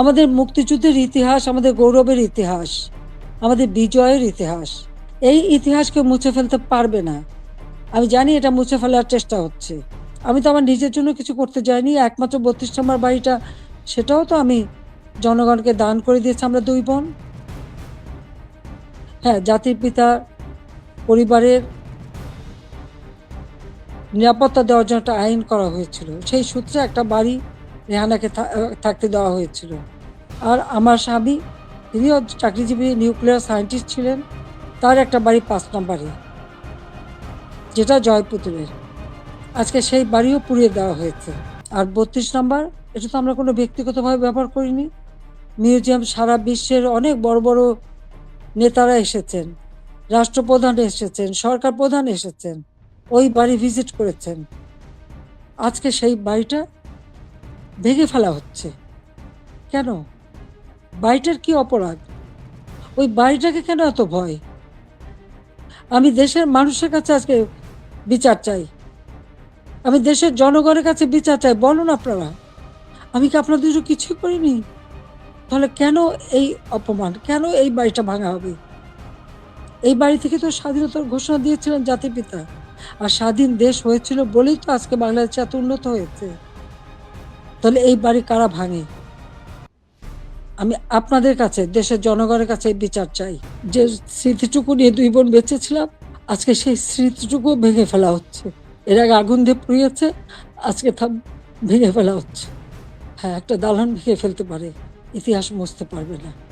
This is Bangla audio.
আমাদের মুক্তিযুদ্ধের ইতিহাস আমাদের গৌরবের ইতিহাস, আমাদের বিজয়ের ইতিহাস। এই ইতিহাসকে মুছে ফেলতে পারবে না। আমি জানি এটা মুছে ফেলার চেষ্টা হচ্ছে। আমি তো আমার নিজের জন্য কিছু করতে যাইনি, একমাত্র বত্রিশ নম্বর বাড়িটা, সেটাও তো আমি জনগণকে দান করে দিয়েছি আমরা দুই বোন। হ্যাঁ জাতির পিতা, পরিবারের নিরাপত্তা দেওয়ার জন্য একটা আইন করা হয়েছিল। সেই সূত্রে একটা বাড়ি রেহানাকে থাকতে দেওয়া হয়েছিল। আর আমার স্বামী, তিনিও চাকরিজীবী নিউক্লিয়ার সায়েন্টিস্ট ছিলেন, তার একটা বাড়ি পাঁচ নম্বরে, যেটা জয়পুতুলের আজকে সেই বাড়িও পুড়িয়ে দেওয়া হয়েছে। আর বত্রিশ নম্বর, এটা তো আমরা কোনো ব্যক্তিগতভাবে ব্যবহার করিনি। মিউজিয়াম সারা বিশ্বের অনেক বড় বড় নেতারা এসেছেন, রাষ্ট্রপ্রধান এসেছেন, সরকার প্রধান এসেছেন, ওই বাড়ি ভিজিট করেছেন। আজকে সেই বাড়িটা ভেঙে ফেলা হচ্ছে। কেন? বাড়িটার কি অপরাধ? ওই বাড়িটাকে কেন এত ভয়? আমি দেশের মানুষের কাছে আজকে বিচার চাই। আমি দেশের জনগণের কাছে বিচার চাই, বলুন আপনারা। আমি কি আপনাদের কিছুই করিনি? তাহলে কেন এই অপমান? কেন এই বাড়িটা ভাঙা হবে? এই বাড়ি থেকে তো স্বাধীনতার ঘোষণা দিয়েছিলেন জাতির পিতা। আর স্বাধীন দেশ হয়েছিল বলেই তো আজকে বাংলাদেশ এত উন্নত হয়েছে। তাহলে এই বাড়ি কারা ভাঙে? আমি আপনাদের কাছে, দেশের জনগণের কাছে বিচার চাই। যে স্মৃতিটুকু নিয়ে দুই বোন বেঁচেছিলাম, আজকে সেই স্মৃতিটুকু ভেঙে ফেলা হচ্ছে। এর আগে আগুন দিয়ে পুড়িয়েছে, আজকে থাম ভেঙে ফেলা হচ্ছে। হ্যাঁ একটা দালান ভেঙে ফেলতে পারে, ইতিহাস মুছতে পারবে না।